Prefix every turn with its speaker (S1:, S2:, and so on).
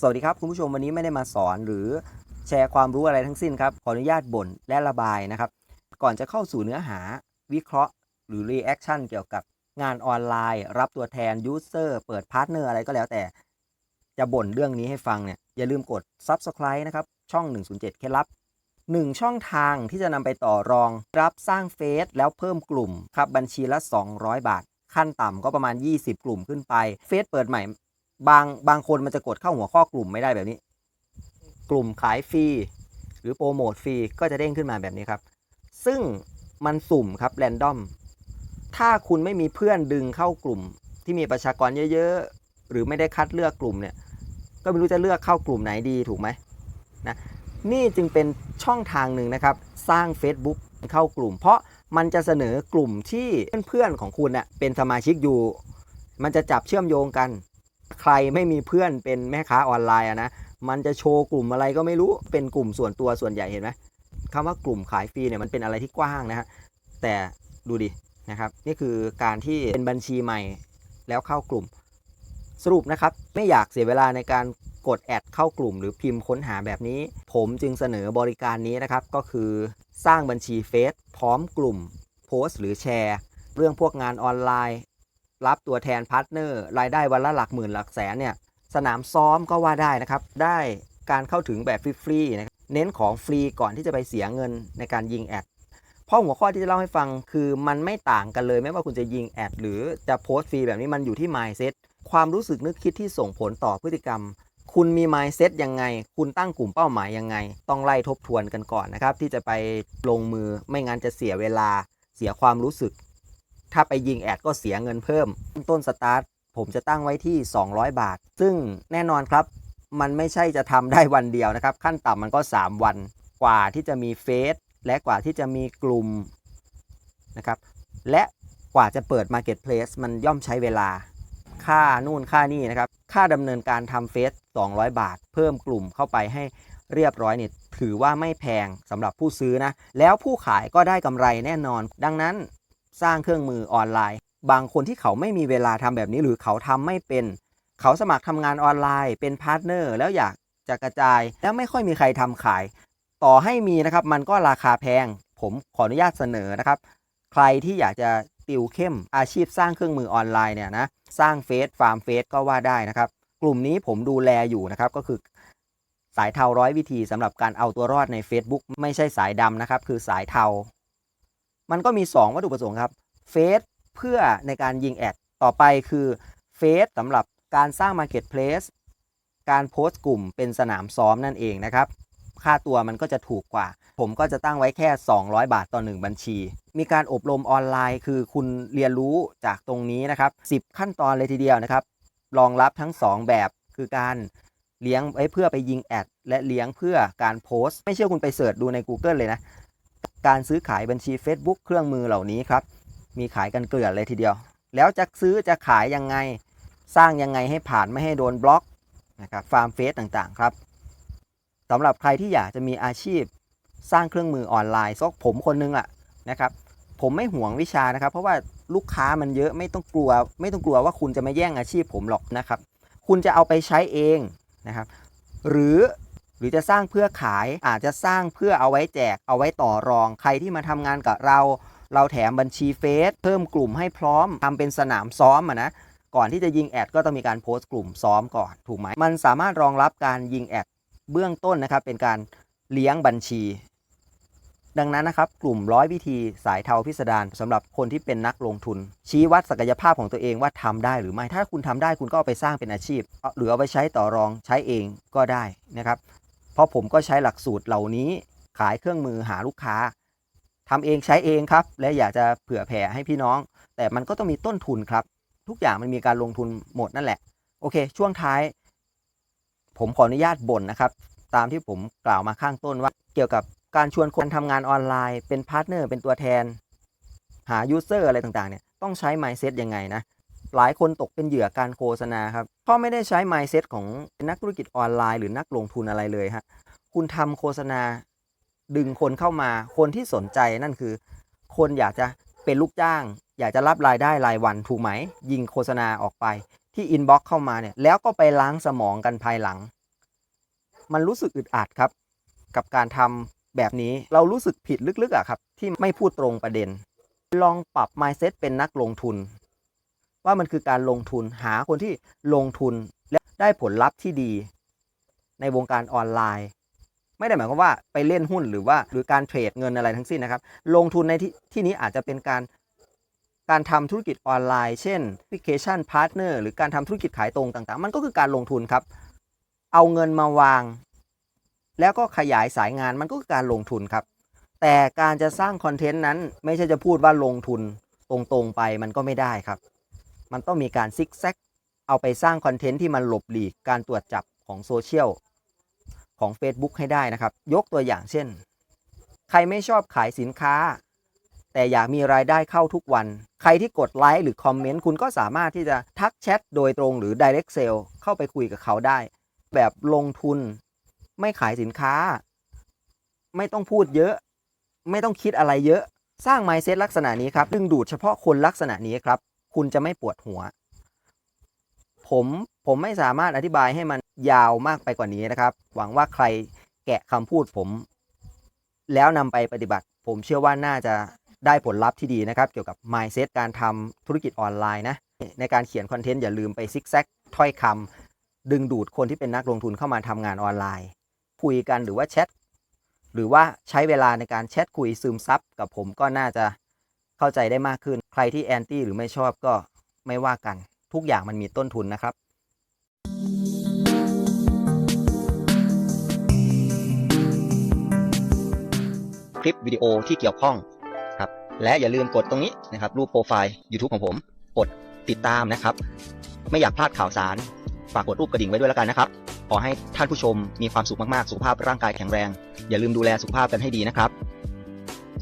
S1: สวัสดีครับคุณผู้ชมวันนี้ไม่ได้มาสอนหรือแชร์ความรู้อะไรทั้งสิ้นครับ ขออนุญาตบ่นและระบายนะครับ ก่อนจะเข้าสู่เนื้อหาวิเคราะห์ หรือ reaction เกี่ยวกับงานออนไลน์ รับตัวแทน user เปิดพาร์ทเนอร์อะไรก็แล้วแต่ จะบ่นเรื่องนี้ให้ฟังเนี่ยอย่าลืมกด subscribe นะครับ ช่อง 107 เคล็ดลับ 1 ช่องทางที่จะนำไปต่อรอง รับสร้างเฟซแล้วเพิ่มกลุ่มครับบัญชีละ 200 บาท ขั้นต่ำก็ประมาณ 20 กลุ่มขึ้นไปเฟซเปิดใหม่ บางบางคนมันจะกดเข้าหัวข้อกลุ่มไม่ได้แบบนี้ กลุ่มขายฟรีหรือโปรโมทฟรีก็จะเด้งขึ้นมาแบบนี้ครับ ซึ่งมันสุ่มครับแรนดอมถ้าคุณไม่มีเพื่อนดึงเข้ากลุ่ม ที่มีประชากรเยอะๆ หรือไม่ได้คัดเลือกกลุ่มเนี่ย ก็ไม่รู้จะเลือกเข้ากลุ่มไหนดีถูกไหมนะนี่จึงเป็นช่องทางหนึ่งนะครับ สร้าง Facebook เข้ากลุ่ม เพราะมันจะเสนอกลุ่มที่เพื่อนๆของคุณเน่ยเป็นสมาชิกอยู่ มันจะจับเชื่อมโยงกัน ใครไม่มีเพื่อนเป็นแม่ค้าออนไลน์อะนะมันจะโชว์กลุ่มอะไรก็ไม่รู้เป็นกลุ่มส่วนตัวส่วนใหญ่เห็นไหมคำว่ากลุ่มขายฟรีเนี่ยมันเป็นอะไรที่กว้างนะฮะแต่ดูดินะครับนี่คือการที่เป็นบัญชีใหม่แล้วเข้ากลุ่มสรุปนะครับไม่อยากเสียเวลาในการกดแอดเข้ากลุ่ม หรือพิมพ์ค้นหาแบบนี้ ผมจึงเสนอบริการนี้นะครับ ก็คือสร้างบัญชีเฟซพร้อมกลุ่มโพสต์ หรือแชร์ เรื่องพวกงานออนไลน์ รับตัวแทนพาร์ทเนอร์รายได้วันละหลักหมื่นหลักแสนเนี่ยสนามซ้อมก็ว่าได้นะครับ ได้การเข้าถึงแบบฟรีๆนะครับเน้นของฟรีก่อนที่จะไปเสียเงินในการยิงแอดเพราะหัวข้อที่จะเล่าให้ฟังคือมันไม่ต่างกันเลยไม่ว่าคุณจะยิงแอดหรือจะโพสต์ฟรีแบบนี้มันอยู่ที่ mindset ความรู้สึกนึกคิดที่ส่งผลต่อพฤติกรรม คุณมี mindset ยังไง คุณตั้งกลุ่มเป้าหมายยังไง ต้องไล่ทบทวนกันก่อนนะครับ ที่จะไปลงมือไม่งั้นจะเสียเวลาเสียความรู้สึก ถ้าไปยิงแอดก็เสียเงินเพิ่ม ต้นสตาร์ทผมจะตั้งไว้ที่ 200 บาท ซึ่งแน่นอนครับ มันไม่ใช่จะทำได้วันเดียวนะครับ ขั้นต่ำมันก็ 3 วันกว่าที่จะมีเฟซและกว่าที่จะมีกลุ่มนะครับและกว่าจะเปิด Marketplace มันย่อมใช้เวลา ค่านู่นค่านี่นะครับ ค่าดำเนินการทำเฟซ200 บาท เพิ่มกลุ่มเข้าไปให้เรียบร้อยเนี่ยถือว่าไม่แพงสำหรับผู้ซื้อนะ แล้วผู้ขายก็ได้กำไรแน่นอน ดังนั้น สร้างเครื่องมือออนไลน์ บางคนที่เขาไม่มีเวลาทำแบบนี้หรือเขาทำไม่เป็น เขาสมัครทำงานออนไลน์ เป็นพาร์ทเนอร์แล้วอยากจะกระจาย แล้วไม่ค่อยมีใครทำขาย ต่อให้มีนะครับมันก็ราคาแพง ผมขออนุญาตเสนอนะครับ ใครที่อยากจะติวเข้มอาชีพสร้างเครื่องมือออนไลน์เนี่ยนะสร้างเฟซฟาร์มเฟซก็ว่าได้นะครับ กลุ่มนี้ผมดูแลอยู่นะครับก็คือสายเทาร้อยวิธีสำหรับการเอาตัวรอดใน Facebook ไม่ใช่สายดำนะครับ คือสายเทา มันก็มี 2 วัตถุประสงค์ครับเฟซเพื่อในการยิงแอดต่อไปคือเฟซสำหรับการสร้าง Marketplace การโพสต์กลุ่มเป็นสนามซ้อมนั่นเองนะครับ ค่าตัวมันก็จะถูกกว่า ผมก็จะตั้งไว้แค่ 200 บาทต่อ 1 บัญชี มีการอบรมออนไลน์ คือคุณเรียนรู้จากตรงนี้นะครับ 10 ขั้นตอนเลยทีเดียวนะครับ รองรับทั้ง 2 แบบคือการเลี้ยงไว้เพื่อไปยิงแอดและเลี้ยงเพื่อการโพสต์ ไม่เชื่อคุณไปเสิร์ชดูใน Google เลยนะ การซื้อขายบัญชี Facebook เครื่องมือเหล่านี้ครับ มีขายกันเกลื่อนเลยทีเดียว แล้วจะซื้อจะขายยังไง สร้างยังไงให้ผ่านไม่ให้โดนบล็อกนะครับฟาร์มเฟสต่างๆครับสำหรับใครที่อยากจะมีอาชีพ สร้างเครื่องมือออนไลน์ซกผมคนนึงอะนะครับ ผมไม่ห่วงวิชานะครับ เพราะว่าลูกค้ามันเยอะไม่ต้องกลัว ไม่ต้องกลัวว่าคุณจะมาแย่งอาชีพผมหรอกนะครับ คุณจะเอาไปใช้เองนะครับ หรือ หรือจะสร้างเพื่อขายอาจจะสร้างเพื่อเอาไว้แจกเอาไว้ต่อรอง ใครที่มาทำงานกับเรา เราแถมบัญชีเฟซเพิ่มกลุ่มให้พร้อมทำเป็นสนามซ้อมอะนะก่อนที่จะยิงแอดก็ต้องมีการโพสต์กลุ่มซ้อมก่อนถูกไหมมันสามารถรองรับการยิงแอดเบื้องต้นนะครับเป็นการเลี้ยงบัญชี ดังนั้นนะครับกลุ่มร้อยวิธีสายเทาพิสดารสำหรับคนที่เป็นนักลงทุน ชี้วัดศักยภาพของตัวเองว่าทำได้หรือไม่ถ้าคุณทำได้คุณก็เอาไปสร้างเป็นอาชีพหรือเอาไปใช้ต่อรองใช้เองก็ได้นะครับ เพราะผมก็ใช้หลักสูตรเหล่านี้ขายเครื่องมือหาลูกค้าทำเองใช้เองครับ และอยากจะเผื่อแผ่ให้พี่น้อง แต่มันก็ต้องมีต้นทุนครับ ทุกอย่างมันมีการลงทุนหมดนั่นแหละ โอเค ช่วงท้าย ผมขออนุญาตบ่นนะครับ ตามที่ผมกล่าวมาข้างต้นว่า เกี่ยวกับการชวนคนทำงานออนไลน์เป็นพาร์ทเนอร์เป็นตัวแทน หายูเซอร์อะไรต่างๆเนี่ยต้องใช้ mindset ยังไงนะ หลายคนตกเป็นเหยื่อการโฆษณาครับเพราไม่ได้ใช้ mindset ของนักธุรกิจออนไลน์หรือนักลงทุนอะไรเลยฮะคุณทำโฆษณาดึงคนเข้ามาคนที่สนใจนั่นคือ คนอยากจะเป็นลูกจ้าง อยากจะรับรายได้รายวันถูกไหม ยิงโฆษณาออกไปที่อินบ็อกเข้ามาเนี่ยแล้วก็ไปล้างสมองกันภายหลัง มันรู้สึกอึดอัดครับ กับการทำแบบนี้เรารู้สึกผิดลึกๆอะครับ ที่ไม่พูดตรงประเด็น ลองปรับ mindset เป็นนักลงทุน ว่ามันคือการลงทุนหาคนที่ลงทุนและได้ผลลัพธ์ที่ดี ในวงการออนไลน์ ไม่ได้หมายความว่าไปเล่นหุ้นหรือว่าหรือการเทรดเงินอะไรทั้งสิ้นนะครับ ลงทุนในที่ที่นี้อาจจะเป็นการการทำธุรกิจออนไลน์ เช่นแอปพลิเคชันพาร์ทเนอร์หรือการทำธุรกิจขายตรงต่างๆ มันก็คือการลงทุนครับ เอาเงินมาวาง แล้วก็ขยายสายงานมันก็คือการลงทุนครับ แต่การจะสร้างคอนเทนต์นั้นไม่ใช่จะพูดว่าลงทุนตรงๆไปมันก็ไม่ได้ครับ มันต้องมีการซิกแซกเอาไปสร้างคอนเทนต์ที่มันหลบหลีกการตรวจจับของโซเชียลของ Facebook ให้ได้นะครับ ยกตัวอย่างเช่น ใครไม่ชอบขายสินค้า แต่อยากมีรายได้เข้าทุกวัน ใครที่กดไลค์หรือคอมเมนต์คุณก็สามารถที่จะทักแชทโดยตรงหรือ Direct Sale เข้าไปคุยกับเขาได้ แบบลงทุน ไม่ขายสินค้า ไม่ต้องพูดเยอะ ไม่ต้องคิดอะไรเยอะ สร้าง mindset ลักษณะนี้ครับ ดึงดูดเฉพาะคนลักษณะนี้ครับ คุณจะไม่ปวดหัว ผมผมไม่สามารถอธิบายให้มันยาวมากไปกว่านี้นะครับ หวังว่าใครแกะคำพูดผม แล้วนำไปปฏิบัติ ผมเชื่อว่าน่าจะได้ผลลัพธ์ที่ดีนะครับ เกี่ยวกับ mindset การทำธุรกิจออนไลน์นะ ในการเขียนคอนเทนต์อย่าลืมไปซิกแซกถ้อยคำดึงดูดคนที่เป็นนักลงทุนเข้ามาทำงานออนไลน์ คุยกันหรือว่าแชทหรือว่าใช้เวลาในการแชทคุยซึมซับกับผมก็น่าจะ เข้าใจได้มากขึ้น ใครที่แอนตี้หรือไม่ชอบก็ไม่ว่ากัน ทุกอย่างมันมีต้นทุนนะครับ
S2: คลิปวิดีโอที่เกี่ยวข้องครับและอย่าลืมกดตรงนี้นะครับ รูปโปรไฟล์ YouTube ของผม กดติดตามนะครับ ไม่อยากพลาดข่าวสาร ฝากกดรูปกระดิ่งไว้ด้วยแล้วกันนะครับ ขอให้ท่านผู้ชมมีความสุขมากๆ สุขภาพร่างกายแข็งแรง อย่าลืมดูแลสุขภาพกันให้ดีนะครับ